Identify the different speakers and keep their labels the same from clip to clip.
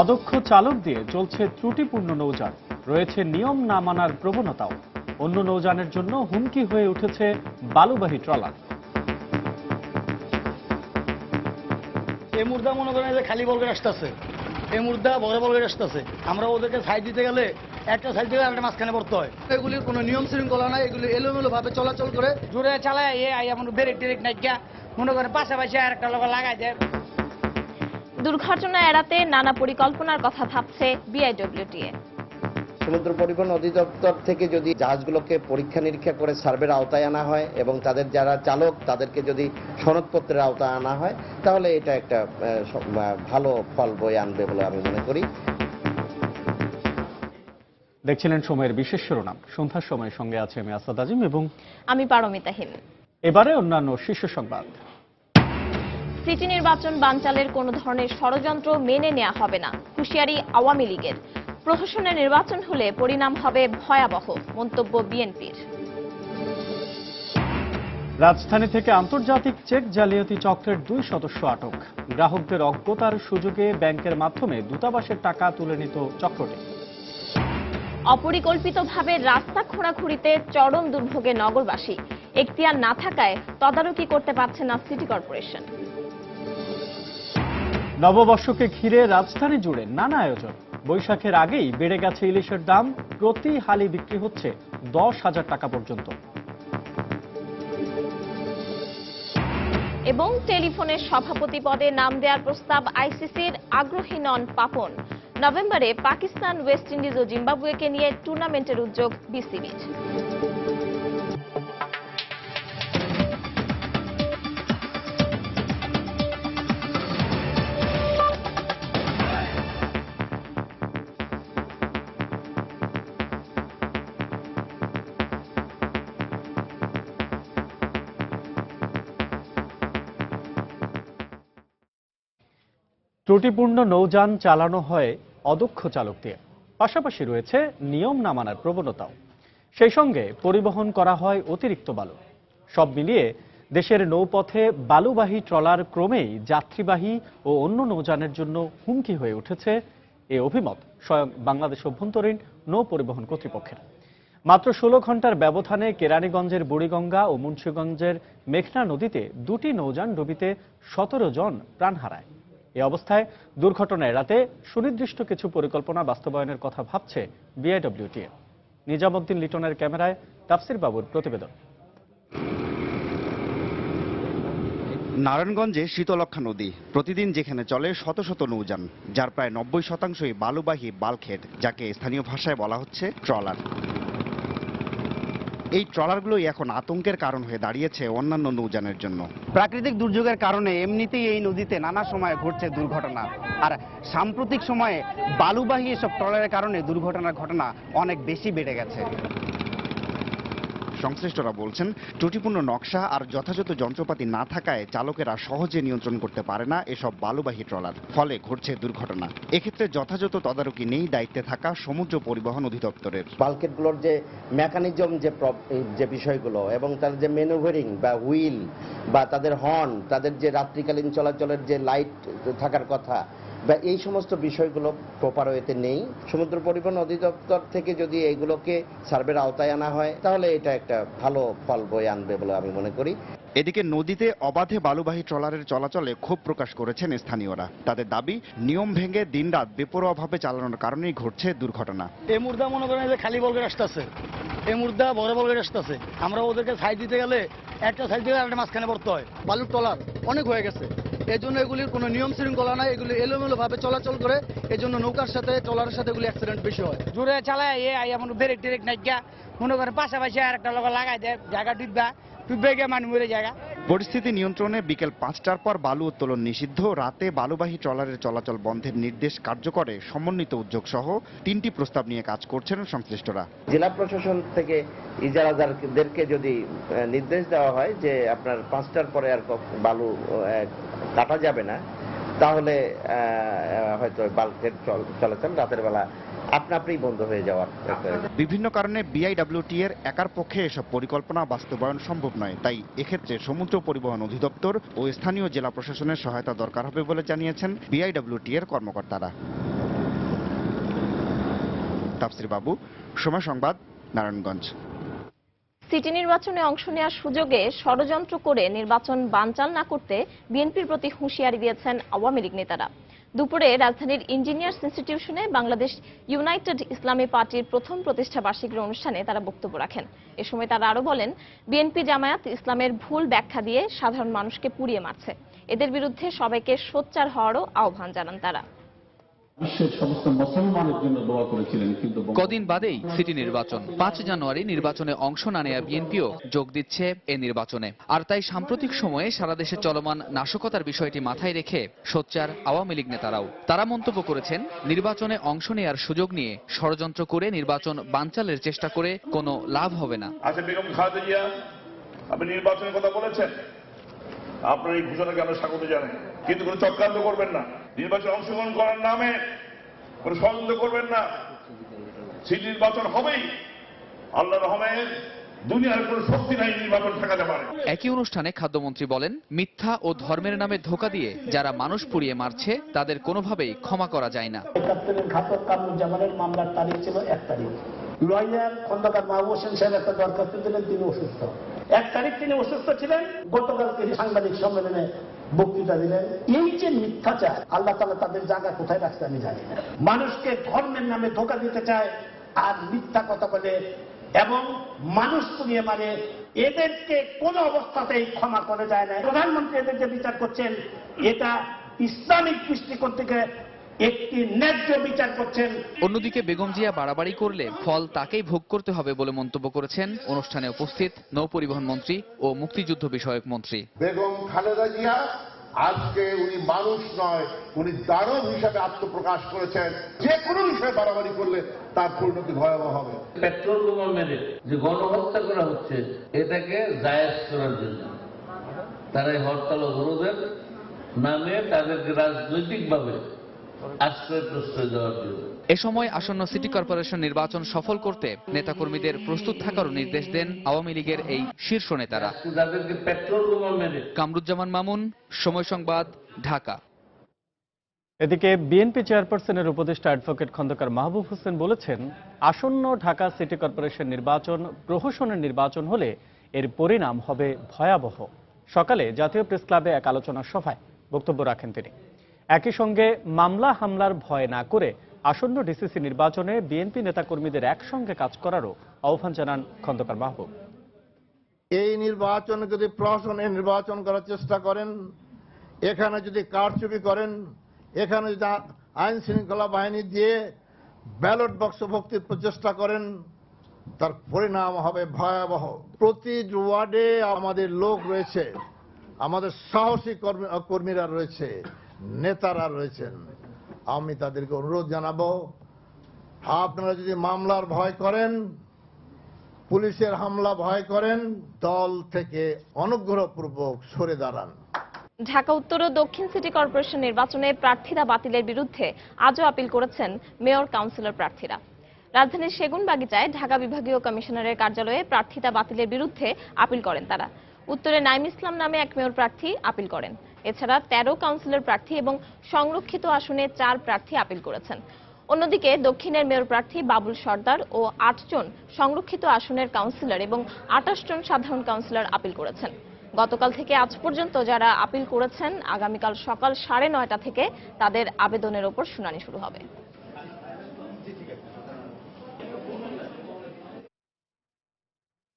Speaker 1: অদক্ষ চালক দিয়ে চলছে ত্রুটিপূর্ণ নৌযান। রয়েছে নিয়ম না মানার প্রবণতাও। অন্য নৌযানের জন্য হুমকি হয়ে উঠেছে বালুবাহী ট্রলার।
Speaker 2: এই মুর্দা মনে করেন যে খালি বলগের আসতেছে। এই মুর্দা বড় বলগের আসতেছে। আমরা ওদেরকে সাইড দিতে গেলে একটা সাইড থেকে আরেকটা মাঝখানে পড়তে হয়।
Speaker 3: এগুলির কোনো নিয়ম শৃঙ্খলা নাই এগুলি এলোমেলো ভাবে চলাচল করে।
Speaker 4: জোরে চালায় এ আই এমন ব্রেক টেরেক নাই মনে করেন পাশাপাশি আর একটা লোক লাগাই দেয়।
Speaker 5: দুর্ঘটনা এড়াতে নানা পরিকল্পনার কথা ভাবছে বিআইডব্লিউটিএ।
Speaker 6: সমুদ্র পরিবহন অধিদপ্তর থেকে যদি জাহাজগুলোকে পরীক্ষা নিরীক্ষা করে সার্ভের আওতায় আনা হয় এবং তাদের যারা চালক তাদেরকে যদি সনদপত্রের আওতায় আনা হয় তাহলে এটা একটা ভালো ফল বয়ে আনবে বলে আমি মনে করি।
Speaker 1: দেখছিলেন সময়ের বিশেষ শিরোনাম। সন্ধ্যার সময় সঙ্গে আছে আমি আসাদ আজিম এবং
Speaker 5: আমি পারমিতাহীন
Speaker 1: এবারে অন্যান্য শীর্ষ সংবাদ।
Speaker 5: সিটি নির্বাচন বানচালের কোনো ধরনের ষড়যন্ত্র মেনে নেওয়া হবে না হুঁশিয়ারি আওয়ামী লীগের। প্রহসনের নির্বাচন হলে পরিণাম হবে ভয়াবহ মন্তব্য বিএনপির।
Speaker 1: রাজধানী থেকে আন্তর্জাতিক চেক জালিয়াতি চক্রের দুই সদস্য আটক। গ্রাহকদের অজ্ঞতার সুযোগে ব্যাংকের মাধ্যমে দূতাবাসের টাকা তুলে নিত চক্রটি।
Speaker 5: অপরিকল্পিতভাবে রাস্তা খোঁড়াখুড়িতে চরম দুর্ভোগে নগরবাসী। এখতিয়ার না থাকায় তদারকি করতে পারছে না সিটি কর্পোরেশন।
Speaker 1: নববর্ষকে ঘিরে রাজধানী জুড়ে নানা আয়োজন। বৈশাখের আগেই বেড়ে গেছে ইলিশের দাম। প্রতি হালি বিক্রি হচ্ছে দশ হাজার টাকা পর্যন্ত।
Speaker 5: এবং টেলিফোনের সভাপতি পদে নাম দেওয়ার প্রস্তাব আইসিসির আগ্রহী নন পাপন। নভেম্বরে পাকিস্তান, ওয়েস্ট ইন্ডিজ ও জিম্বাবুয়েকে নিয়ে টুর্নামেন্টের উদ্যোগ বিসিবির।
Speaker 1: ত্রুটিপূর্ণ নৌযান চালানো হয় অদক্ষ চালক দিয়ে পাশাপাশি রয়েছে নিয়ম না মানার প্রবণতাও। সেই সঙ্গে পরিবহন করা হয় অতিরিক্ত বালু। সব মিলিয়ে দেশের নৌপথে বালুবাহী ট্রলার ক্রমেই যাত্রীবাহী ও অন্য নৌযানের জন্য হুমকি হয়ে উঠেছে এ অভিমত স্বয়ং বাংলাদেশ অভ্যন্তরীণ নৌ পরিবহন কর্তৃপক্ষের। মাত্র ষোলো ঘণ্টার ব্যবধানে কেরানীগঞ্জের বুড়িগঙ্গা ও মুন্সীগঞ্জের মেঘনা নদীতে দুটি নৌযান ডুবিতে সতেরো জন প্রাণ হারায়। এ অবস্থায় দুর্ঘটনা এড়াতে সুনির্দিষ্ট কিছু পরিকল্পনা বাস্তবায়নের কথা ভাবছে বিআইডব্লিউটিএ নিজামুদ্দিন লিটনের ক্যামেরায় তাফসির বাবুর প্রতিবেদন।
Speaker 7: নারায়ণগঞ্জে শীতলক্ষা নদী, প্রতিদিন যেখানে চলে শত শত নৌযান, যার প্রায় নব্বই শতাংশই বালুবাহী বালখেড যাকে স্থানীয় ভাষায় বলা হচ্ছে ট্রলার। এই ট্রলারগুলোই এখন আতঙ্কের কারণ হয়ে দাঁড়িয়েছে অন্যান্য নৌযানের জন্য। প্রাকৃতিক দুর্যোগের কারণে এমনিতেই এই নদীতে নানা সময় ঘটছে দুর্ঘটনা। আর সাম্প্রতিক সময়ে বালুবাহী এসব ট্রলারের কারণে দুর্ঘটনার ঘটনা অনেক বেশি বেড়ে গেছে। সংশ্লিষ্টরা বলছেন, ত্রুটিপূর্ণ নকশা আর যথাযথ যন্ত্রপাতি না থাকায় চালকেরা সহজে নিয়ন্ত্রণ করতে পারে না এসব বালুবাহী ট্রলার, ফলে ঘটছে দুর্ঘটনা। এক্ষেত্রে যথাযথ তদারকি নেই দায়িত্বে থাকা সমুদ্র পরিবহন অধিদপ্তরের।
Speaker 6: বাল্কেটগুলোর যে মেকানিজম যে যে বিষয়গুলো এবং তার যে ম্যানুভারিং বা হুইল বা তাদের হর্ন তাদের যে রাত্রিকালীন চলাচলের যে লাইট থাকার কথা বা এই সমস্ত বিষয়গুলো প্রপার ওয়েতে নেই। সমুদ্র পরিবহন অধিদপ্তর থেকে যদি এইগুলোকে সার্ভের আওতায় আনা হয়, তাহলে এটা একটা ভালো ফল বয়ে আনবে বলে আমি মনে করি।
Speaker 7: এদিকে নদীতে অবাধে বালুবাহী ট্রলারের চলাচলে ক্ষোভ প্রকাশ করেছেন স্থানীয়রা। তাদের দাবি নিয়ম ভেঙে দিনরাত বেপরোয়াভাবে চালানোর কারণেই ঘটছে দুর্ঘটনা।
Speaker 2: এই মুর্দা মনে করেন যে খালি বলগের আসতেছে। এই মুর্দা বড় বলগের আসতেছে। আমরা ওদেরকে সাইড দিতে গেলে একটা সাইড থেকে আরেকটা মাঝখানে পড়তে হয়।
Speaker 3: বালুর ট্রলার অনেক হয়ে গেছে। এই জন্য এগুলির কোনো নিয়ম শৃঙ্খলা নাই। এগুলি এলোমেলো ভাবে চলাচল করে। এই জন্য নৌকার সাথে ট্রলারের সাথে এগুলি অ্যাক্সিডেন্ট বেশি হয়।
Speaker 4: জোরে চালায় এ আই এমন ব্রেক টেরেক নাই গিয়া মনে করেন পাশাপাশি আর একটা লোক লাগাই দেয় জায়গা ডুববা। ডুববে মানুষ মরে জায়গা
Speaker 7: পরিস্থিতি নিয়ন্ত্রণে বিকেল পাঁচটার পর বালু উত্তোলন নিষিদ্ধ। রাতে বালুবাহী ট্রলারের চলাচল বন্ধের নির্দেশ কার্যকরে। সমন্বিত উদ্যোগ সহ তিনটি প্রস্তাব নিয়ে কাজ করছেন সংশ্লিষ্টরা।
Speaker 6: জেলা প্রশাসন থেকে ইজারাদারদেরকে যদি নির্দেশ দেওয়া হয় যে আপনার পাঁচটার পরে আর বালু কাটা যাবে না তাহলে আহ, হয়তো বাল্কের চল- চলাচল রাতের বেলা আপনা আপনি বন্ধ হয়ে যাওয়ার
Speaker 7: বিভিন্ন কারণে বিআইডব্লিউটি এর একার পক্ষে এসব পরিকল্পনা বাস্তবায়ন সম্ভব নয়। তাই এক্ষেত্রে সমুদ্র পরিবহন অধিদপ্তর ও স্থানীয় জেলা প্রশাসনের সহায়তা দরকার হবে বলে জানিয়েছেন বিআইডব্লিউটি এর কর্মকর্তারা। তাফসির বাবু সময় সংবাদ নারায়ণগঞ্জ।
Speaker 5: সিটি নির্বাচনে অংশ নেওয়ার সুযোগে ষড়যন্ত্র করে নির্বাচন বানচাল না করতে বিএনপির প্রতি হুঁশিয়ারি দিয়েছেন আওয়ামী লীগ নেতারা। দুপুরে রাজধানীর ইঞ্জিনিয়ার্স ইনস্টিটিউশনে বাংলাদেশ ইউনাইটেড ইসলামী পার্টির প্রথম প্রতিষ্ঠা বার্ষিকীর অনুষ্ঠানে তারা বক্তব্য রাখেন। এ সময় তারা আরও বলেন, বিএনপি জামায়াত ইসলামের ভুল ব্যাখ্যা দিয়ে সাধারণ মানুষকে পুড়িয়ে মারছে। এদের বিরুদ্ধে সবাইকে সোচ্চার হওয়ারও আহ্বান জানান তারা।
Speaker 8: বিশ্বের সমস্ত মুসলমানের জন্য দোয়া করেছিলেন কিন্তু
Speaker 9: কদিন বাদেই সিটি নির্বাচন। পাঁচ জানুয়ারি নির্বাচনে অংশ না নেয়া বিএনপিও যোগ দিচ্ছে এ নির্বাচনে। আর তাই সাম্প্রতিক সময়ে সারা দেশে চলমান নাশকতার বিষয়টি মাথায় রেখে সোচ্চার আওয়ামী লীগ নেতারাও। তারা মন্তব্য করেছেন নির্বাচনে অংশ নেয়ার সুযোগ নিয়ে ষড়যন্ত্র করে নির্বাচন বানচালের চেষ্টা করে কোনো লাভ হবে না।
Speaker 10: আচ্ছা বেগম খালেদা জিয়া আপনি নির্বাচনের কথা বলেছেন? আপনার এই ঘোষণাকে আমরা স্বাগত জানাই কিন্তু কোনো চক্রান্ত করবেন না। নির্বাচনে অংশগ্রহণ করার নামে কোনো ষড়যন্ত্র করবেন না। সিটি নির্বাচন হবেই। আল্লাহ রহমের দুনিয়ার কোনো শক্তি নাই নির্বাচন ঠেকাতে পারে।
Speaker 9: একই অনুষ্ঠানে খাদ্যমন্ত্রী বলেন মিথ্যা ও ধর্মের নামে ধোকা দিয়ে যারা মানুষ পুড়িয়ে মারছে তাদের কোনোভাবেই ক্ষমা করা যায় না।
Speaker 11: একাত্তরের ঘাতক কামরুজ্জামানের মামলার তারিখ ছিল এক তারিখ। লয়ার খন্দকার মাহবুব হোসেন সাহেব একটা দরখাস্ত দিলেন তিনি অসুস্থ। এক তারিখ তিনি অসুস্থ ছিলেন। গতকাল তিনি সাংবাদিক সম্মেলনে বক্তৃতা দিলেন, এই যে মিথ্যাচার, আল্লাহ তালা তাদের জায়গা কোথায় রাখছে আমি জানি না। মানুষকে ধর্মের নামে ধোকা দিতে চায়, আর মিথ্যা কথা বলে, এবং মানুষ পুড়িয়ে মারে, এদেরকে কোনো অবস্থাতেই ক্ষমা করে যায় না। প্রধানমন্ত্রী এদের যে বিচার করছেন, এটা ইসলামিক দৃষ্টিকোণ থেকে একটি ন্যায্য বিচার করছেন।
Speaker 9: অন্যদিকে বেগম জিয়া বাড়াবাড়ি করলে ফল তাকেই ভোগ করতে হবে বলে মন্তব্য করেছেন অনুষ্ঠানে উপস্থিত নৌপরিবহন মন্ত্রী ও মুক্তিযুদ্ধ বিষয়ক মন্ত্রী।
Speaker 10: বেগম খালেদা জিয়া আজকে উনি মানুষ নয় উনি দানব হিসাবে আত্মপ্রকাশ করেছেন। যে কোনো বিষয়ে বাড়াবাড়ি করলে তার পরিণতি ভয়াবহ হবে।
Speaker 8: পেট্রোল বোমা মেরে যে গণহত্যা করা হচ্ছে এটাকে জায়েজ করার জন্য। তারা এই হরতাল অবরোধের নামে তাদেরকে রাজনৈতিকভাবে
Speaker 9: এ সময় আসন্ন সিটি কর্পোরেশন নির্বাচন সফল করতে নেতাকর্মীদের প্রস্তুত থাকারও নির্দেশ দেন আওয়ামী লীগের এই শীর্ষ নেতারা। কামরুজ্জামান মামুন, সময় সংবাদ, ঢাকা।
Speaker 1: এদিকে বিএনপি চেয়ারপারসনের উপদেষ্টা অ্যাডভোকেট খন্দকার মাহবুব হোসেন বলেছেন, আসন্ন ঢাকা সিটি কর্পোরেশন নির্বাচন প্রহসনের নির্বাচন হলে এর পরিণাম হবে ভয়াবহ। সকালে জাতীয় প্রেস ক্লাবে এক আলোচনা সভায় বক্তব্য রাখেন তিনি। একই সঙ্গে মামলা হামলার ভয় না করে আসন্ন ডিসিসি নির্বাচনে বিএনপি নেতাকর্মীদের একসঙ্গে কাজ করারও আহ্বান জানান খন্দকার মাহবুব।
Speaker 11: এই নির্বাচন যদি প্রশাসনের নির্বাচন করার চেষ্টা করেন, এখানে যদি কারচুপি করেন, এখানে যদি আইন শৃঙ্খলা বাহিনী দিয়ে ব্যালট বক্স ভক্তির প্রচেষ্টা করেন, তার পরিণাম হবে ভয়াবহ। প্রতি ওয়ার্ডে আমাদের লোক রয়েছে, আমাদের সাহসী কর্মী কর্মীরা রয়েছে। নেতারা রয়েছেন। আমি তাদেরকে অনুরোধ জানাব, আপনারা যদি মামলার ভয় করেন, পুলিশের হামলা ভয় করেন, দল থেকে অনুগ্রহপূর্বক সরে দাঁড়ান।
Speaker 5: ঢাকা উত্তর ও দক্ষিণ সিটি কর্পোরেশন নির্বাচনে প্রার্থীরা বাতিলের বিরুদ্ধে আজও আপিল করেছেন মেয়র কাউন্সিলর প্রার্থীরা। রাজধানীর সেগুনবাগিচায় ঢাকা বিভাগীয় কমিশনারের কার্যালয়ে প্রার্থিতা বাতিলের বিরুদ্ধে আপিল করেন তারা। উত্তরে নাইম ইসলাম নামে এক মেয়র প্রার্থী আপিল করেন। এছাড়া তেরো কাউন্সিলর প্রার্থী এবং সংরক্ষিত আসনে চার প্রার্থী আপিল করেছেন। অন্যদিকে দক্ষিণের মেয়র প্রার্থী বাবুল সর্দার ও আটজন সংরক্ষিত আসনের কাউন্সিলর এবং আঠাশ জন সাধারণ কাউন্সিলর আপিল করেছেন। গতকাল থেকে আজ পর্যন্ত যারা আপিল করেছেন, আগামীকাল সকাল সাড়ে নয়টা থেকে তাদের আবেদনের ওপর শুনানি শুরু হবে।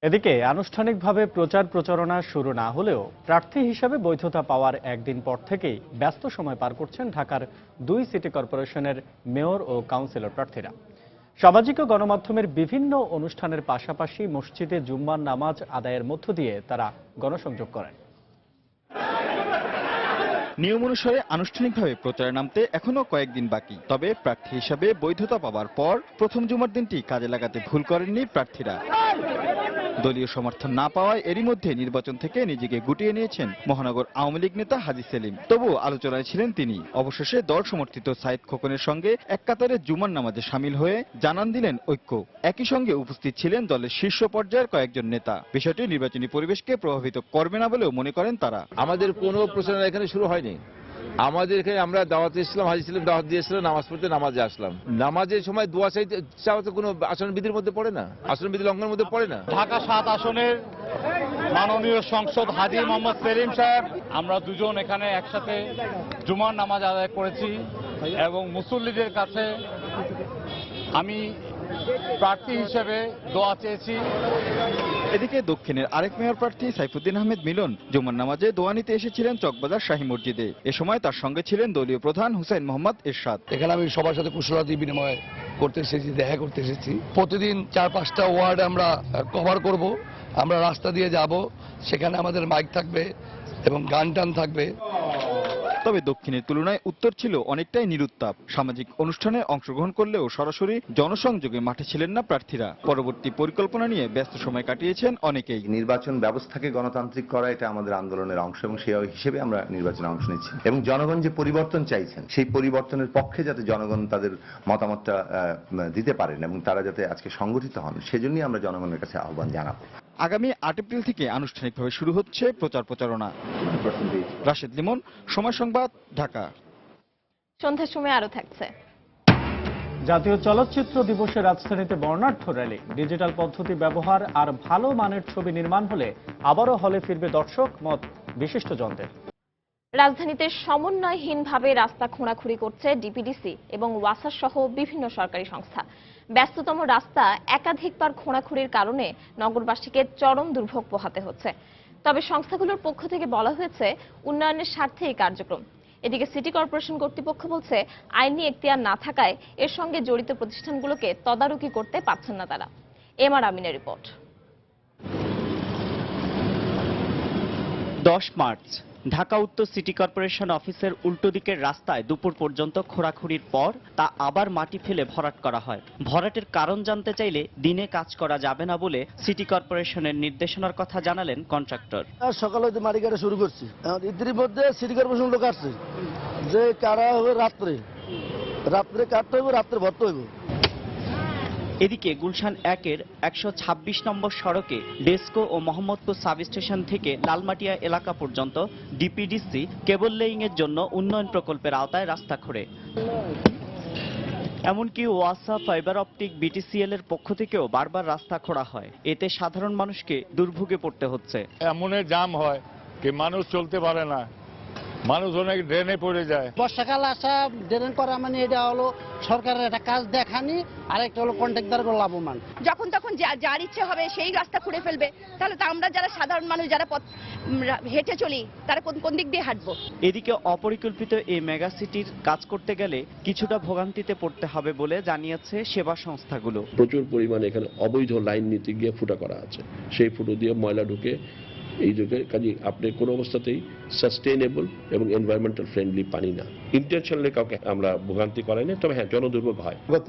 Speaker 1: এদিকে, আনুষ্ঠানিকভাবে প্রচার প্রচারণা শুরু না হলেও প্রার্থী হিসাবে বৈধতা পাওয়ার একদিন পর থেকেই ব্যস্ত সময় পার করছেন ঢাকার দুই সিটি কর্পোরেশনের মেয়র ও কাউন্সিলর প্রার্থীরা। সামাজিক ও গণমাধ্যমের বিভিন্ন অনুষ্ঠানের পাশাপাশি মসজিদে জুম্মার নামাজ আদায়ের মধ্য দিয়ে তারা গণসংযোগ করেন।
Speaker 7: নিয়ম অনুসারে আনুষ্ঠানিকভাবে প্রচারে নামতে এখনও কয়েকদিন বাকি। তবে প্রার্থী হিসাবে বৈধতা পাওয়ার পর প্রথম জুমার দিনটি কাজে লাগাতে ভুল করেননি প্রার্থীরা। দলীয় সমর্থন না পাওয়ায় এরই মধ্যে নির্বাচন থেকে নিজেকে গুটিয়ে নিয়েছেন মহানগর আওয়ামী লীগ নেতা হাজি সেলিম। তবুও আলোচনায় ছিলেন তিনি। অবশেষে দল সমর্থিত সাইদ খোকনের সঙ্গে এক কাতারে জুমার নামাজে সামিল হয়ে জানান দিলেন ঐক্য। একই সঙ্গে উপস্থিত ছিলেন দলের শীর্ষ পর্যায়ের কয়েকজন নেতা। বিষয়টি নির্বাচনী পরিবেশকে প্রভাবিত করবে না বলেও মনে করেন তারা।
Speaker 8: আমাদের কোনো প্রচারণা এখানে শুরু হয়নি।
Speaker 12: আমাদের এখানে আমরা দাওয়াতে এসেছিলাম হাজি ছিলাম, দাওয়াত দিয়েছিলাম, নামাজ পড়তে নামাজে আসলাম। নামাজের সময় দোয়া চাইতে চাওয়া তো কোনো আসন বিধির মধ্যে পড়ে না? আসন বিধি লঙ্ঘনের মধ্যে পড়ে না?
Speaker 13: ঢাকা সাত আসনের মাননীয় সংসদ হাজি মোহাম্মদ সেলিম সাহেব, আমরা দুজন এখানে একসাথে জুমার নামাজ আদায় করেছি এবং মুসল্লিদের কাছে আমি প্রার্থী হিসেবে দোয়া চেয়েছি।
Speaker 14: এদিকে দক্ষিণের আরেক মেয়র প্রার্থী সাইফুদ্দিন আহমেদ মিলন জুমার নামাজে দোয়া নিতে এসেছিলেন চকবাজার শাহী মসজিদে। এ সময় তার সঙ্গে ছিলেন দলীয় প্রধান হুসাইন মোহাম্মদ এরশাদ।
Speaker 15: এখানে আমি সবার সাথে কুশলাদি বিনিময় করতে এসেছি দেখা করতে এসেছি। প্রতিদিন চার পাঁচটা ওয়ার্ড আমরা কভার করব। আমরা রাস্তা দিয়ে যাব সেখানে আমাদের মাইক থাকবে এবং গান টান থাকবে।
Speaker 14: তবে দক্ষিণের তুলনায় উত্তর ছিল অনেকটাই নিরুত্তাপ। সামাজিক অনুষ্ঠানে অংশগ্রহণ করলেও সরাসরি জনসংযোগে মাঠে ছিলেন না প্রার্থীরা। পরবর্তী পরিকল্পনা নিয়ে ব্যস্ত সময় কাটিয়েছেন অনেকেই।
Speaker 16: নির্বাচন ব্যবস্থাকে গণতান্ত্রিক করা এটা আমাদের আন্দোলনের অংশ এবং সেই হিসেবে আমরা নির্বাচনে অংশ নিচ্ছি। এবং জনগণ যে পরিবর্তন চাইছেন সেই পরিবর্তনের পক্ষে যাতে জনগণ তাদের মতামতটা দিতে পারেন এবং তারা যাতে আজকে সংগঠিত হন সেজন্যই আমরা জনগণের কাছে আহ্বান জানাব।
Speaker 14: আগামী আট এপ্রিল থেকে আনুষ্ঠানিকভাবে শুরু হচ্ছে প্রচার প্রচারণা। রাশেদ লিমন সময় সংবাদ ঢাকা।
Speaker 5: সন্ধ্যার সময় আরও থাকছে।
Speaker 1: জাতীয় চলচ্চিত্র দিবসে রাজধানীতে বর্ণাঢ্য র্যালি। ডিজিটাল পদ্ধতি ব্যবহার আর ভালো মানের ছবি নির্মাণ হলে আবারও হলে ফিরবে দর্শক মত বিশিষ্টজনদের।
Speaker 5: রাজধানীতে সমন্বয়হীনভাবে রাস্তা খোঁড়াখুড়ি করছে ডিপিডিসি এবং ওয়াসা সহ বিভিন্ন সরকারি সংস্থা। ব্যস্ততম রাস্তা একাধিকবার খোঁড়াখুড়ির কারণে নগরবাসীকে চরম দুর্ভোগ পোহাতে হচ্ছে। তবে সংস্থাগুলোর পক্ষ থেকে বলা হয়েছে, উন্নয়নের স্বার্থে এই কার্যক্রম। এদিকে সিটি কর্পোরেশন কর্তৃপক্ষ বলছে, আইনি এখতিয়ার না থাকায় এর সঙ্গে জড়িত প্রতিষ্ঠানগুলোকে তদারকি করতে পারছেন না তারা। এম আর আমিনের রিপোর্ট।
Speaker 17: দশ মার্চ। ঢাকা উত্তর সিটি কর্পোরেশন অফিসের উল্টো দিকের রাস্তায় দুপুর পর্যন্ত খোঁড়াখুড়ির পর তা আবার মাটি ফেলে ভরাট করা হয়। ভরাটের কারণ জানতে চাইলে দিনে কাজ করা যাবে না বলে সিটি কর্পোরেশনের নির্দেশনার কথা জানালেন কন্ট্রাক্টর।
Speaker 2: সকালে মাটি কাটা শুরু করছি। এখন ইতির মধ্যে সিটি কর্পোরেশন লোক আসছে। যে কারা হবে রাত্রে। রাত্রে কাটতে হইব, রাত্রে ভরতে হইব।
Speaker 17: এদিকে গুলশান একের একশো ছাব্বিশ নম্বর সড়কে ডেস্কো ও মোহাম্মদপুর সাব স্টেশন থেকে লালমাটিয়া এলাকা পর্যন্ত ডিপিডিসি কেবল লেইং এর জন্য উন্নয়ন প্রকল্পের আওতায় রাস্তা খোঁড়ে। এমনকি ওয়াসা ফাইবার অপটিক বিটিসিএল এর পক্ষ থেকেও বারবার রাস্তা খোঁড়া হয়। এতে সাধারণ মানুষকে দুর্ভোগে পড়তে হচ্ছে।
Speaker 13: এমনের জাম হয় কি মানুষ চলতে পারে না। মানুষ অনেক ড্রেনে পড়ে যায়।
Speaker 4: বর্ষাকাল আসা ড্রেন করা মানে এটা হলো সরকারের একটা কাজ দেখানি আর একটা হলো কন্ট্রাক্টর লাভবান।
Speaker 18: যখন তখন যার ইচ্ছে হবে সেই রাস্তা খুঁড়ে ফেলবে। তাহলে তো আমরা যারা সাধারণ মানুষ যারা পথ হেঁটে চলি তারা কোন কোন দিক দিয়ে হাঁটবো?
Speaker 17: এদিকে অপরিকল্পিত এই মেগা সিটির কাজ করতে গেলে কিছুটা ভোগান্তিতে পড়তে হবে বলে জানিয়েছে সেবা সংস্থাগুলো।
Speaker 19: প্রচুর পরিমাণে এখানে অবৈধ লাইন নিতে গিয়ে ফুটা করা আছে। সেই ফুটো দিয়ে ময়লা ঢুকে এই যুগে কাজে, আপনি কোনো অবস্থাতেই সাস্টেনেবল এবং এনভায়রনমেন্টাল ফ্রেন্ডলি পানি না। ইন্টেনশনালি কাউকে আমরা ভোগান্তি করাই না তবে হ্যাঁ জনদুর্ভোগ হয়।
Speaker 4: গত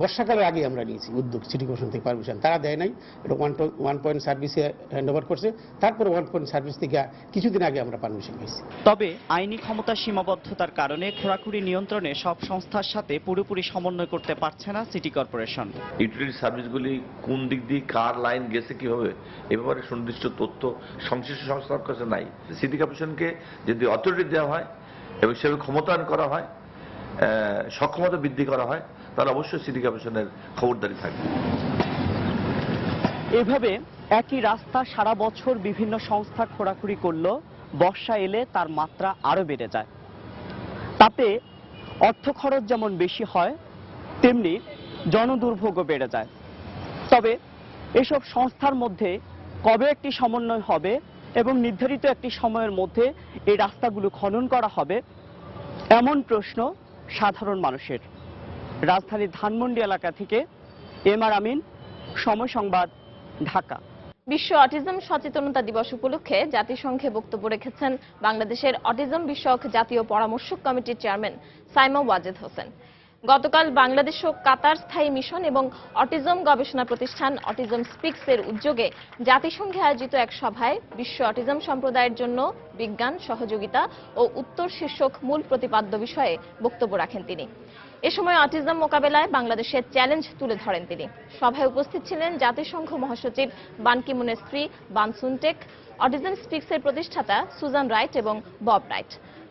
Speaker 4: বর্ষাকালের আগে আমরা নিয়েছি উদ্যোগ সিটি কর্পোরেশন থেকে পারমিশন তারা দেয় নাই এটা ওয়ান ওয়ান পয়েন্ট সার্ভিসে হ্যান্ড ওভার করছে। তারপরে ওয়ান পয়েন্ট সার্ভিস থেকে কিছুদিন আগে আমরা পারমিশন পেয়েছি
Speaker 17: তবে আইনি ক্ষমতার সীমাবদ্ধতার কারণে খোঁড়াখুড়ি নিয়ন্ত্রণে সব সংস্থার সাথে পুরোপুরি সমন্বয় করতে পারছে না সিটি কর্পোরেশন
Speaker 20: ইউটিলিটি সার্ভিসগুলি কোন দিক দিয়ে কার লাইন গেছে কীভাবে এ ব্যাপারে সুনির্দিষ্ট তথ্য সংশ্লিষ্ট সংস্থার কাছে নাই। সিটি কর্পোরেশনকে যদি অথরিটি দেওয়া হয় এবং সেভাবে ক্ষমতায়ন করা হয় সক্ষমতা বৃদ্ধি করা হয় তাহলে অবশ্যই সিটি কর্পোরেশনের খবরদারি থাকবে।
Speaker 17: এভাবে একই রাস্তা সারা বছর বিভিন্ন সংস্থা খোঁড়াখুড়ি করল, বর্ষা এলে তার মাত্রা আরও বেড়ে যায়। তাতে অর্থ খরচ যেমন বেশি হয়, তেমনি জনদুর্ভোগও বেড়ে যায়। তবে এসব সংস্থার মধ্যে কবে একটি সমন্বয় হবে এবং নির্ধারিত একটি সময়ের মধ্যে এই রাস্তাগুলো খনন করা হবে, এমন প্রশ্ন সাধারণ মানুষের। রাজধানীর ধানমন্ডি এলাকা থেকে এম আর আমিন, সময় সংবাদ, ঢাকা।
Speaker 5: বিশ্ব অটিজম সচেতনতা দিবস উপলক্ষে জাতিসংঘে বক্তব্য রেখেছেন বাংলাদেশের অটিজম বিষয়ক জাতীয় পরামর্শক কমিটির চেয়ারম্যান সাইমা ওয়াজেদ হোসেন। গতকাল বাংলাদেশ ও কাতার স্থায়ী মিশন এবং অটিজম গবেষণা প্রতিষ্ঠান অটিজম স্পিক্স এর উদ্যোগে জাতিসংঘে আয়োজিত এক সভায় বিশ্ব অটিজম সম্প্রদায়ের জন্য বিজ্ঞান, সহযোগিতা ও উত্তর শীর্ষক মূল প্রতিপাদ্য বিষয়ে বক্তব্য রাখেন তিনি। এ সময় অটিজম মোকাবেলায় বাংলাদেশের চ্যালেঞ্জ তুলে ধরেন তিনি। সভায় উপস্থিত ছিলেন জাতিসংঘ মহাসচিব বান কিমুনের স্ত্রী বানসুনটেক অটিজম স্পিক্স এর প্রতিষ্ঠাতা সুজান রাইট এবং বব রাইট।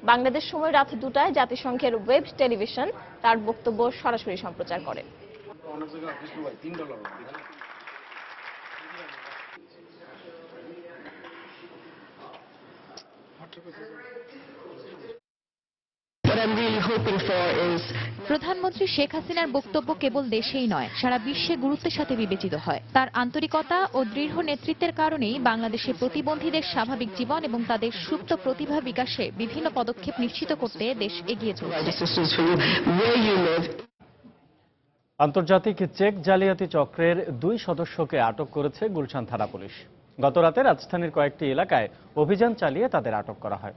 Speaker 5: বাংলাদেশ সময় রাত দুটায় জাতিসংঘের ওয়েব টেলিভিশন তার বক্তব্য সরাসরি সম্প্রচার করে।
Speaker 21: প্রধানমন্ত্রী শেখ হাসিনার বক্তব্য কেবল দেশেই নয় সারা বিশ্বে গুরুত্বের সাথে বিবেচিত হয়। তার আন্তরিকতা ও দৃঢ় নেতৃত্বের কারণেই বাংলাদেশে প্রতিবন্ধীদের স্বাভাবিক জীবন এবং তাদের সুপ্ত প্রতিভা বিকাশে বিভিন্ন পদক্ষেপ নিশ্চিত করতে দেশ এগিয়ে চলেছে।
Speaker 1: আন্তর্জাতিক চেক জালিয়াতি চক্রের দুই সদস্যকে আটক করেছে গুলশান থানা পুলিশ। গতরাতে রাজধানীর কয়েকটি এলাকায় অভিযান চালিয়ে তাদের আটক করা হয়।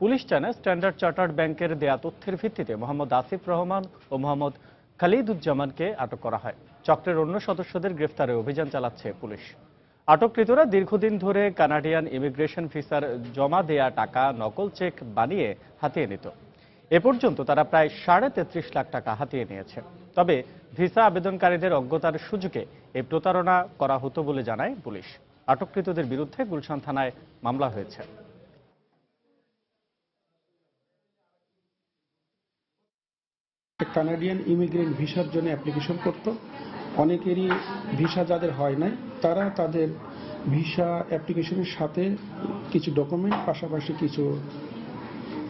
Speaker 1: পুলিশ জানায় স্ট্যান্ডার্ড চার্টার্ড ব্যাংকের দেয়া তথ্যের ভিত্তিতে মোহাম্মদ আসিফ রহমান ও মোহাম্মদ খালিদুজ্জামানকে আটক করা হয়। চক্রের অন্য সদস্যদের গ্রেফতারে অভিযান চালাচ্ছে পুলিশ। আটককৃতরা দীর্ঘদিন ধরে কানাডিয়ান ইমিগ্রেশন ভিসার জমা দেয়া টাকা, নকল চেক বানিয়ে হাতিয়ে নিত। এ পর্যন্ত তারা প্রায় সাড়ে তেত্রিশ লাখ টাকা হাতিয়ে নিয়েছে। তবে ভিসা আবেদনকারীদের অজ্ঞতার সুযোগে এই প্রতারণা করা হতো বলে জানায় পুলিশ। আটককৃতদের বিরুদ্ধে গুলশান থানায় মামলা হয়েছে।
Speaker 22: কানাডিয়ান ইমিগ্রেন্ট ভিসার জন্য অ্যাপ্লিকেশন করত। অনেকেরই ভিসা যাদের হয় নাই, তারা তাদের ভিসা অ্যাপ্লিকেশনের সাথে কিছু ডকুমেন্ট পাশাপাশি কিছু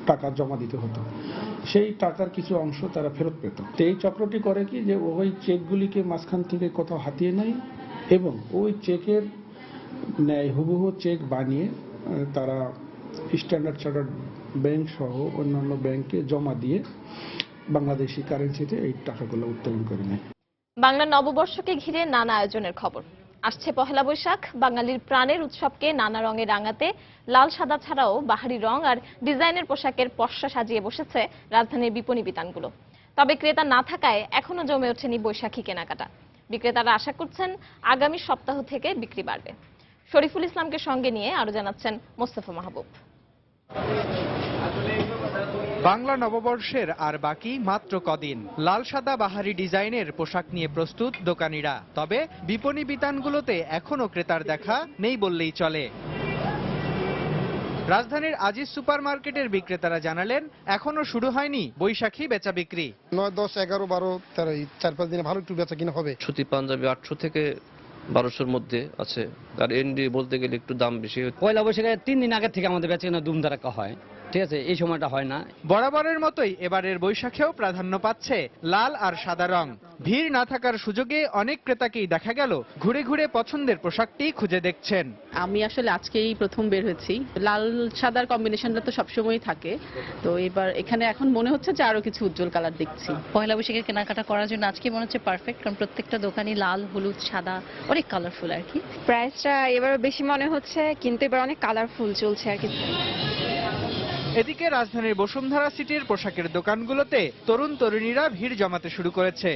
Speaker 22: টাকা জমা দিতে হতো। সেই টাকার কিছু অংশ তারা ফেরত পেত। তো এই চক্রটি করে কি যে ওই চেকগুলিকে মাঝখান থেকে কোথাও হাতিয়ে নেয় এবং ওই চেকের ন্যায় হুবহু চেক বানিয়ে তারা স্ট্যান্ডার্ড চার্টার্ড ব্যাংক সহ অন্যান্য ব্যাংকে জমা দিয়ে বাংলাদেশি কারেন্সিতে এই টাকাগুলো উত্তোলন করে নেয়।
Speaker 5: বাংলা নববর্ষকে ঘিরে নানা আয়োজনের খবর। আসছে পহেলা বৈশাখ, বাঙালির প্রাণের উৎসবকে নানা রঙে রাঙাতে, লাল সাদা ছাড়াও বাহারি রং আর ডিজাইনের পোশাকের পশা সাজিয়ে বসেছে রাজধানীর বিপণী বিতানগুলো। তবে ক্রেতা না থাকায় এখনও জমে ওঠেনি বৈশাখী কেনাকাটা। বিক্রেতারা আশা করছেন আগামী সপ্তাহ থেকে বিক্রি বাড়বে। শরীফুল ইসলামকে সঙ্গে নিয়ে আরও জানাচ্ছেন মোস্তফা মাহবুব।
Speaker 23: বাংলা নববর্ষের আর বাকি মাত্র কদিন। লাল সাদা বাহারি ডিজাইনের পোশাক নিয়ে প্রস্তুত দোকানিরা। তবে বিপণী বিতানগুলোতে এখনও ক্রেতার দেখা নেই বললেই চলে। রাজধানীর আজিজ সুপারমার্কেটের বিক্রেতারা জানালেন এখনও শুরু হয়নি বৈশাখী বেচা বিক্রি।
Speaker 24: নয় দশ এগারো বারো তেরো চার পাঁচ দিনে ভালো একটু বেচা কিনা হবে।
Speaker 13: সুতি পাঞ্জাবি আটশো থেকে বারোশোর মধ্যে আছে। আর এনডি বলতে গেলে একটু দাম বেশি
Speaker 25: পয়লা বৈশাখে তিন দিন আগে থেকে আমাদের বেচাকেনা দুম ধারাক্কা হয়। ঠিক আছে এই সময়টা হয় না।
Speaker 23: বরাবরের মতোই এবারের বৈশাখেও প্রাধান্য পাচ্ছে লাল আর সাদা রং। ভিড় না থাকার সুযোগে অনেক ক্রেতাকেই দেখা গেল ঘুরে ঘুরে পছন্দের পোশাকটি খুঁজে দেখছেন।
Speaker 26: আমি আসলে আজকেই প্রথম বের হয়েছি। লাল সাদার কম্বিনেশনটা তো সবসময়ই থাকে। তো এবার এখানে এখন মনে হচ্ছে যে আরও কিছু উজ্জ্বল কালার দেখছি।
Speaker 27: পয়লা বৈশাখের কেনাকাটা করার জন্য আজকে মনে হচ্ছে পারফেক্ট কারণ প্রত্যেকটা দোকানে লাল হলুদ সাদা অনেক কালারফুল আর কি।
Speaker 28: প্রাইসটা এবার বেশি মনে হচ্ছে কিন্তু এবার অনেক কালারফুল চলছে আর কি।
Speaker 23: এদিকে রাজধানীর বসুন্ধরা সিটির পোশাকের দোকানগুলোতে তরুণ তরুণীরা ভিড় জমাতে শুরু করেছে।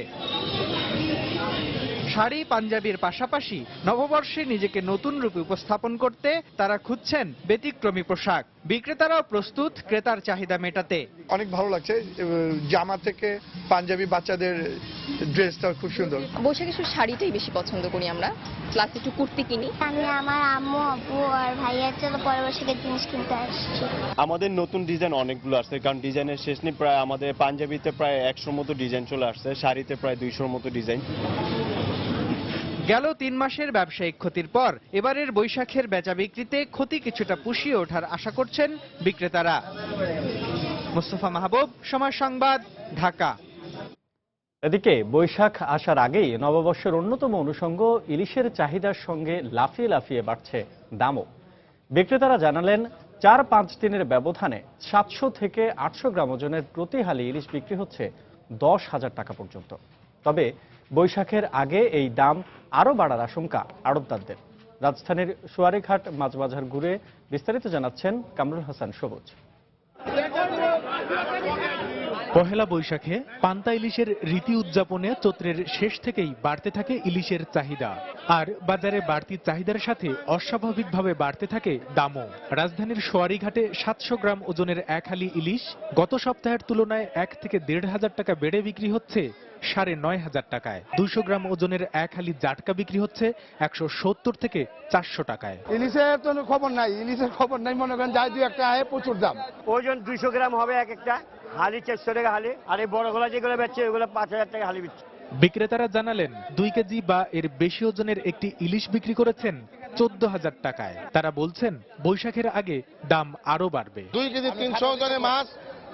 Speaker 23: শাড়ি পাঞ্জাবির পাশাপাশি নববর্ষে নিজেকে নতুন রূপে উপস্থাপন করতে তারা খুঁজছেন ব্যতিক্রমী পোশাক। বিক্রেতারাও প্রস্তুত ক্রেতার চাহিদা মেটাতে।
Speaker 24: অনেক ভালো লাগছে জামা থেকে পাঞ্জাবি বাচ্চাদের ড্রেসটা খুব সুন্দর।
Speaker 28: বৈশাখে শুধু শাড়িটাই বেশি পছন্দ করি আমরা। প্লাস একটু কুর্তি কিনি।
Speaker 29: আমি আমার আম্মু আব্বু আর ভাইয়ার জন্য পরের বৈশাখের জিনিস কিনতে আসছি।
Speaker 3: আমাদের নতুন ডিজাইন অনেকগুলো আসছে কারণ ডিজাইনের শেষ নেই প্রায় আমাদের পাঞ্জাবিতে প্রায় একশোর মতো ডিজাইন চলে আসছে শাড়িতে প্রায় দুইশোর মতো ডিজাইন।
Speaker 23: গেল তিন মাসের ব্যবসায়িক ক্ষতির পর। এবারের বৈশাখের বেচা বিক্রিতে ক্ষতি কিছুটা পুষিয়ে ওঠার আশা করছেন বিক্রেতারা। মুস্তফা মাহবুব, সময় সংবাদ, ঢাকা।
Speaker 1: এদিকে, বৈশাখ আসার আগেই নববর্ষের অন্যতম অনুষঙ্গ ইলিশের চাহিদার সঙ্গে লাফিয়ে লাফিয়ে বাড়ছে দামও। বিক্রেতারা জানালেন, চার পাঁচ দিনের ব্যবধানে সাতশো থেকে আটশো গ্রাম ওজনের প্রতি হালি ইলিশ বিক্রি হচ্ছে দশ হাজার টাকা পর্যন্ত। তবে বৈশাখের আগে এই দাম আরও বাড়ার আশঙ্কা আড়তদারদের। রাজধানীর সোয়ারিঘাট মাছবাজার ঘুরে বিস্তারিত জানাচ্ছেন কামরুল হাসান সবুজ।
Speaker 30: পহেলা বৈশাখে পান্তা ইলিশের রীতি উদযাপনে চৈত্রের শেষ থেকেই বাড়তে থাকে ইলিশের চাহিদা। আর বাজারে বাড়তি চাহিদার সাথে অস্বাভাবিকভাবে বাড়তে থাকে দামও। রাজধানীর সোয়ারিঘাটে সাতশো গ্রাম ওজনের এক হালি ইলিশ গত সপ্তাহের তুলনায় এক থেকে দেড় হাজার টাকা বেড়ে বিক্রি হচ্ছে সাড়ে নয় হাজার টাকায়। দুইশো গ্রাম ওজনের এক হালি জাটকা বিক্রি হচ্ছে একশো সত্তর থেকে চারশো টাকায়।
Speaker 31: ইলিশের তো খবর নাই ইলিশের খবর নাই মনে করেন যাই দুই একটা আয় প্রচুর দাম।
Speaker 32: ওজন দুইশো গ্রাম হবে এক একটা হালি চারশো টাকা হালি আর এই বড়গুলো যেগুলো বেচছে ওগুলো পাঁচ হাজার টাকা হালি বিচ্ছে।
Speaker 30: বিক্রেতারা জানালেন দুই কেজি বা এর বেশি ওজনের একটি ইলিশ বিক্রি করেছেন চোদ্দ হাজার টাকায়। তারা বলছেন বৈশাখের আগে দাম আরও বাড়বে।
Speaker 31: দুই কেজি তিনশো ওজনের মাছ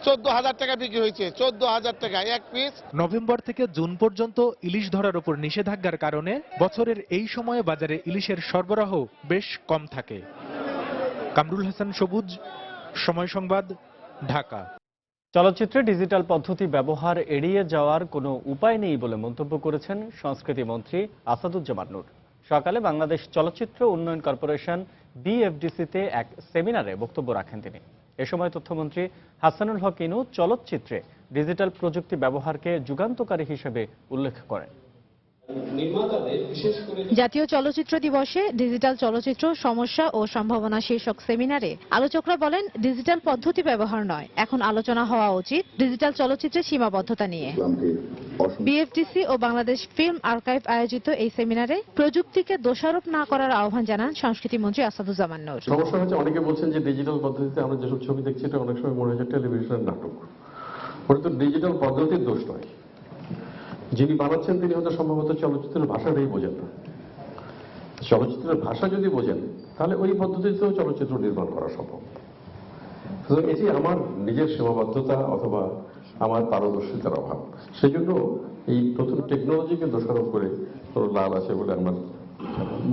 Speaker 31: চোদ্দ হাজার টাকা বিক্রি হয়েছে চোদ্দ হাজার টাকা এক পিস
Speaker 30: নভেম্বর থেকে জুন পর্যন্ত ইলিশ ধরার উপর নিষেধাজ্ঞার কারণে বছরের এই সময়ে বাজারে ইলিশের সরবরাহ বেশ কম থাকে। কামরুল হাসান সবুজ সময় সংবাদ ঢাকা।
Speaker 1: চলচ্চিত্রে ডিজিটাল পদ্ধতি ব্যবহার এড়িয়ে যাওয়ার কোনো উপায় নেই বলে মন্তব্য করেছেন সংস্কৃতি মন্ত্রী আসাদুজ্জামান নূর। সকালে বাংলাদেশ চলচ্চিত্র উন্নয়ন কর্পোরেশন বিএফডিসিতে এক সেমিনারে বক্তব্য রাখেন তিনি। এ সময় তথ্যমন্ত্রী হাসানুল হক ইনু চলচ্চিত্রে ডিজিটাল প্রযুক্তি ব্যবহারকে যুগান্তকারী হিসেবে উল্লেখ করেন।
Speaker 33: জাতীয় চলচ্চিত্র দিবসে ডিজিটাল চলচ্চিত্র সমস্যা ও সম্ভাবনা শীর্ষক সেমিনারে আলোচকরা বলেন ডিজিটাল পদ্ধতি ব্যবহার নয়। এখন আলোচনা হওয়া উচিত ডিজিটাল চলচ্চিত্রের সীমাবদ্ধতা নিয়ে। বিএফটিসি ও বাংলাদেশ ফিল্ম আর্কাইভ আয়োজিত এই সেমিনারে প্রযুক্তিকে দোষারোপ না করার আহ্বান জানান সংস্কৃতি মন্ত্রী আসাদুজ্জামান নূর।
Speaker 34: সমস্যা হচ্ছে অনেকে বলছেন যে ডিজিটাল পদ্ধতিতে আমরা যেসব ছবি দেখছি এটা অনেক সময় মনে হচ্ছে টেলিভিশনের নাটক। ওটা তো ডিজিটাল পদ্ধতির দোষ নয়। যিনি বানাচ্ছেন তিনি হয়তো সম্ভবত চলচ্চিত্রের ভাষাটাই বোঝেন না। চলচ্চিত্রের ভাষা যদি বোঝেন তাহলে ওই পদ্ধতিতেও চলচ্চিত্র নির্মাণ করা সম্ভব। সুতরাং এটি আমার নিজের সীমাবদ্ধতা অথবা আমার পারদর্শিতার অভাব। সেই জন্য এই নতুন টেকনোলজিকে দোষারোপ করে কোনো লাভ আছে বলে আমার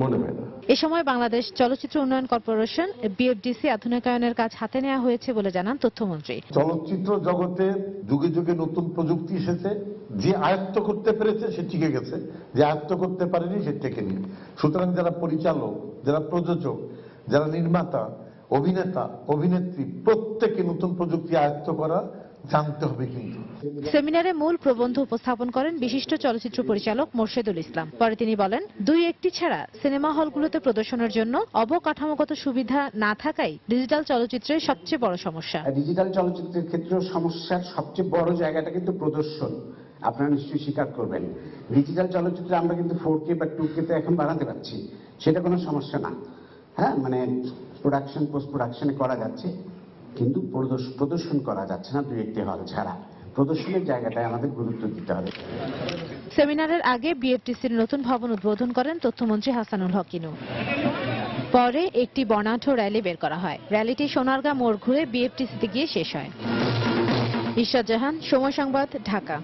Speaker 34: মনে হয় না।
Speaker 33: এ সময় বাংলাদেশ চলচ্চিত্র উন্নয়ন কর্পোরেশন বিএফডিসি আধুনিকায়নের কাজ হাতে নেওয়া হয়েছে বলে জানান তথ্যমন্ত্রী।
Speaker 35: চলচ্চিত্র জগতে যুগে যুগে নতুন প্রযুক্তি এসেছে। যে আয়ত্ত করতে পেরেছে সে টিকে গেছে। যে আয়ত্ত করতে পারেনি সে টেকেনি সুতরাং যারা পরিচালক যারা প্রযোজক যারা নির্মাতা অভিনেতা অভিনেত্রী প্রত্যেকে নতুন প্রযুক্তি আয়ত্ত করা জানতে হবে কিন্তু।
Speaker 33: সেমিনারে মূল প্রবন্ধ উপস্থাপন করেন বিশিষ্ট চলচ্চিত্র পরিচালক মোর্শেদুল ইসলাম। পরে তিনি বলেন দুই একটি ছাড়া সিনেমা হলগুলোতে প্রদর্শনের জন্য অবকাঠামোগত সুবিধা না থাকাই ডিজিটাল চলচ্চিত্রের সবচেয়ে বড় সমস্যা।
Speaker 36: ডিজিটাল চলচ্চিত্রের ক্ষেত্রেও সমস্যার সবচেয়ে বড় জায়গাটা কিন্তু প্রদর্শন। আপনারা নিশ্চয়ই স্বীকার করবেন। ডিজিটাল চলচ্চিত্রে আমরা কিন্তু ফোর কে বা টু কে তে এখন বানাতে পারছি। সেটা কোনো সমস্যা না। হ্যাঁ মানে প্রোডাকশন পোস্ট প্রোডাকশনে করা যাচ্ছে। কিন্তু প্রদর্শন করা যাচ্ছে না দুই একটি হল ছাড়া। প্রদর্শনের জায়গাটায় আমাদের গুরুত্ব দিতে হবে।
Speaker 33: সেমিনারের আগে বিএফটিসির নতুন ভবন উদ্বোধন করেন তথ্যমন্ত্রী হাসানুল হকিনু। পরে একটি বর্ণাঢ্য র্যালি বের করা হয়। র্যালিটি সোনারগাঁ মোড় ঘুরে বিএফটিসিতে গিয়ে শেষ হয়। ঈশ্বর জাহান, সময় সংবাদ, ঢাকা।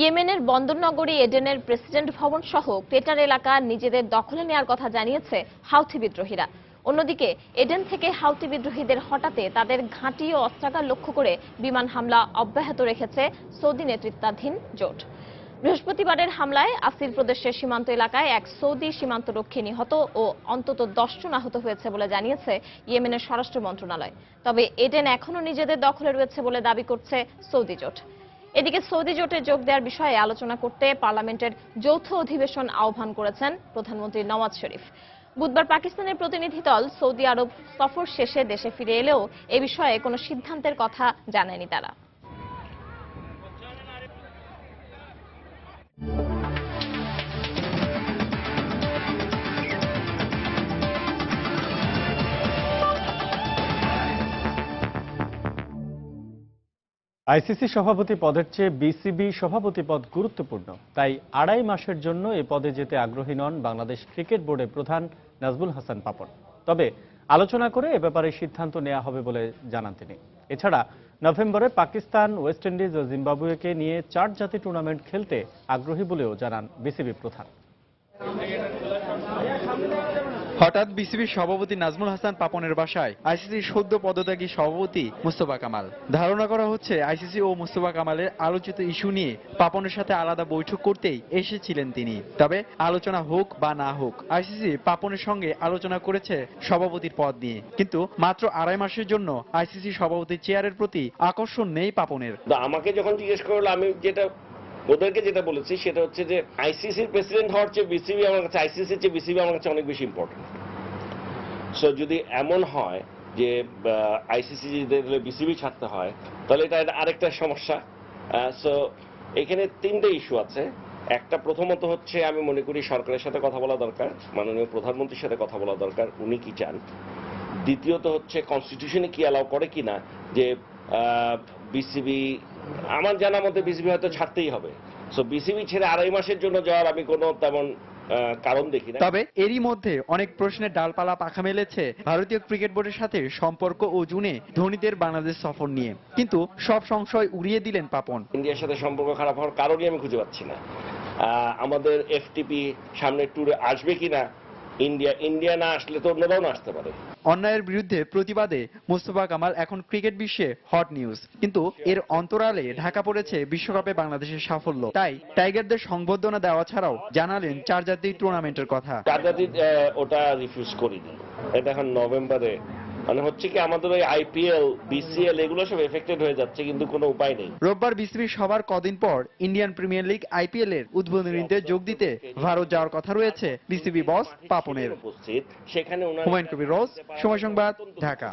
Speaker 5: ইয়েমেনের বন্দরনগরী এডেনের প্রেসিডেন্ট ভবন সহ ক্রেটার এলাকা নিজেদের দখলে নেওয়ার কথা জানিয়েছে হাউথি বিদ্রোহীরা। অন্যদিকে, এডেন থেকে হাউথি বিদ্রোহীদের হঠাতে তাদের ঘাঁটি ও অস্ত্রাগার লক্ষ্য করে বিমান হামলা অব্যাহত রেখেছে সৌদি নেতৃত্বাধীন জোট। বৃহস্পতিবারের হামলায় আসির প্রদেশের সীমান্ত এলাকায় এক সৌদি সীমান্তরক্ষী নিহত ও অন্তত দশজন আহত হয়েছে বলে জানিয়েছে ইয়েমেনের স্বরাষ্ট্র মন্ত্রণালয়। তবে এডেন এখনও নিজেদের দখলে রয়েছে বলে দাবি করছে সৌদি জোট। এদিকে সৌদি জোটে যোগ দেওয়ার বিষয়ে আলোচনা করতে পার্লামেন্টের যৌথ অধিবেশন আহ্বান করেছেন প্রধানমন্ত্রী নওয়াজ শরীফ। বুধবার পাকিস্তানের প্রতিনিধি দল সৌদি আরব সফর শেষে দেশে ফিরে এলেও এ বিষয়ে কোনো সিদ্ধান্তের কথা জানায়নি তারা।
Speaker 1: আইসিসি সভাপতি পদের চেয়ে বিসিবি সভাপতি পদ গুরুত্বপূর্ণ। তাই আড়াই মাসের জন্য এ পদে যেতে আগ্রহী নন বাংলাদেশ ক্রিকেট বোর্ডের প্রধান নাজবুল হাসান পাপন। তবে আলোচনা করে এ ব্যাপারে সিদ্ধান্ত নেওয়া হবে বলে জানান তিনি। এছাড়া নভেম্বরে পাকিস্তান, ওয়েস্ট ইন্ডিজ ও জিম্বাবুয়েকে নিয়ে চার জাতি টুর্নামেন্ট খেলতে আগ্রহী বলেও জানান বিসিবি প্রধান।
Speaker 37: হঠাৎ বিসিবির সভাপতি নাজমুল হাসান পাপনের বাসায় আইসিসির সদ্য পদত্যাগী সভাপতি মুস্তফা কামাল। ধারণা করা হচ্ছে আইসিসি ও মুস্তফা কামালের আলোচিত ইস্যু নিয়ে পাপনের সাথে আলাদা বৈঠক করতেই এসেছিলেন তিনি। তবে আলোচনা হোক বা না হোক, আইসিসি পাপনের সঙ্গে আলোচনা করেছে সভাপতির পদ নিয়ে। কিন্তু মাত্র আড়াই মাসের জন্য আইসিসি সভাপতির চেয়ারের প্রতি আকর্ষণ নেই পাপনের।
Speaker 38: আমাকে যখন জিজ্ঞেস করল, আমি যেটা ওদেরকে যেটা বলেছি সেটা হচ্ছে যে আইসিসির প্রেসিডেন্ট হওয়ার চেয়ে বিসিবি আমার কাছে আইসিসির চেয়ে বিসিবি আমার কাছে অনেক বেশি ইম্পর্টেন্ট সো যদি এমন হয় যে আইসিসি যদি বিসিবি ছাড়তে হয়, তাহলে এটা আরেকটা সমস্যা। সো এখানে তিনটে ইস্যু আছে। একটা প্রথমত হচ্ছে আমি মনে করি সরকারের সাথে কথা বলা দরকার, মাননীয় প্রধানমন্ত্রীর সাথে কথা বলা দরকার, উনি কি চান? দ্বিতীয়ত হচ্ছে কনস্টিটিউশনে কি অ্যালাউ করে কিনা? যে বিসিবি আমার জানা মতে বিসিবি হয়তো ছাড়তেই হবে। সো বিসিবি ছেড়ে আড়াই মাসের জন্য যাওয়ার আমি কোনো তেমন কারণ দেখি না।
Speaker 37: তবে এরই মধ্যে অনেক প্রশ্নের ডালপালা পাখা মেলেছে ভারতীয় ক্রিকেট বোর্ডের সাথে সম্পর্ক ও জুনে ধোনিদের বাংলাদেশ সফর নিয়ে। কিন্তু সব সংশয় উড়িয়ে দিলেন পাপন।
Speaker 38: ইন্ডিয়ার সাথে সম্পর্ক খারাপ হওয়ার কারণই আমি খুঁজে পাচ্ছি না। আহ, আমাদের এফটিপি সামনে ট্যুরে আসবে কিনা ইন্ডিয়া ইন্ডিয়া না আসলে তো অন্যরাও না আসতে পারে।
Speaker 37: অন্যায়ের বিরুদ্ধে প্রতিবাদে মোস্তফা কামাল এখন ক্রিকেট বিশ্বে হট নিউজ। কিন্তু এর অন্তরালে ঢাকা পড়েছে বিশ্বকাপে বাংলাদেশের সাফল্য। তাই টাইগারদের সংবর্ধনা দেওয়া ছাড়াও জানালেন চার জাতীয় টুর্নামেন্টের কথা।
Speaker 38: চার জাতি ওটা রিফিউজ করিনি। এটা এখন নভেম্বরে মানে হচ্ছে কি আমাদের ওই আইপিএল বিসিএল এগুলো সব এফেক্টেড হয়ে যাচ্ছে কিন্তু কোনো উপায় নেই।
Speaker 37: রোববার বিসিবির সবার কদিন পর ইন্ডিয়ান প্রিমিয়ার লিগ আইপিএল এর উদ্বোধনীতে যোগ দিতে ভারত যাওয়ার কথা রয়েছে বিসিবি বস পাপনের।
Speaker 38: উপস্থিত সেখানে
Speaker 37: হুমায়ুন কবির রোজ সময় সংবাদ ঢাকা।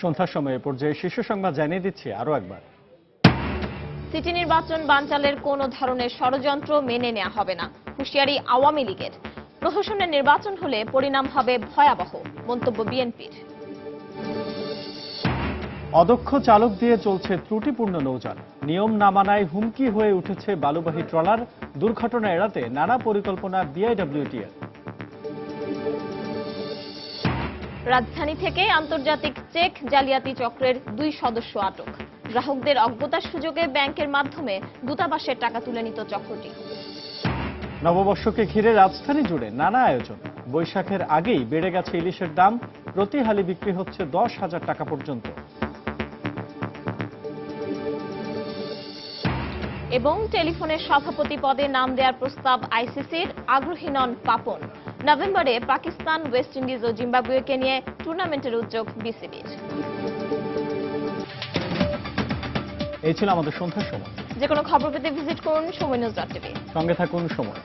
Speaker 1: সন্ধ্যার সময় এ পর্যায়ে শীর্ষ সংবাদ জানিয়ে দিচ্ছি আরও একবার।
Speaker 5: সিটি নির্বাচন বানচালের কোনো ধরনের ষড়যন্ত্র মেনে নেওয়া হবে না। হুঁশিয়ারি আওয়ামী লীগের। প্রহসনের নির্বাচন হলে পরিণাম হবে ভয়াবহ মন্তব্য বিএনপির।
Speaker 1: অদক্ষ চালক দিয়ে চলছে ত্রুটিপূর্ণ নৌযান। নিয়ম না মানায় হুমকি হয়ে উঠেছে বালুবাহী ট্রলার দুর্ঘটনা এড়াতে নানা পরিকল্পনা বিআইডব্লিউটিএর
Speaker 5: রাজধানী থেকে আন্তর্জাতিক চেক জালিয়াতি চক্রের দুই সদস্য আটক। গ্রাহকদের অজ্ঞতার সুযোগে ব্যাংকের মাধ্যমে দূতাবাসের টাকা তুলে নিত চক্রটি।
Speaker 1: নববর্ষকে ঘিরে রাজধানী জুড়ে নানা আয়োজন। বৈশাখের আগেই বেড়ে গেছে ইলিশের দাম। প্রতি হালি বিক্রি হচ্ছে দশ হাজার টাকা পর্যন্ত।
Speaker 5: এবং টেলিফোনের সভাপতি পদে নাম দেওয়ার প্রস্তাব আইসিসির আগ্রহী নন পাপন। নভেম্বরে পাকিস্তান ওয়েস্ট ইন্ডিজ ও জিম্বাবুয়েকে নিয়ে টুর্নামেন্টের উদ্যোগ বিসিবির।
Speaker 1: এই ছিল আমাদের সন্ধ্যার সময়।
Speaker 5: যে কোনো খবর পেতে ভিজিট করুন সময় নিউজ ডট টিভি
Speaker 1: সঙ্গে থাকুন সময়।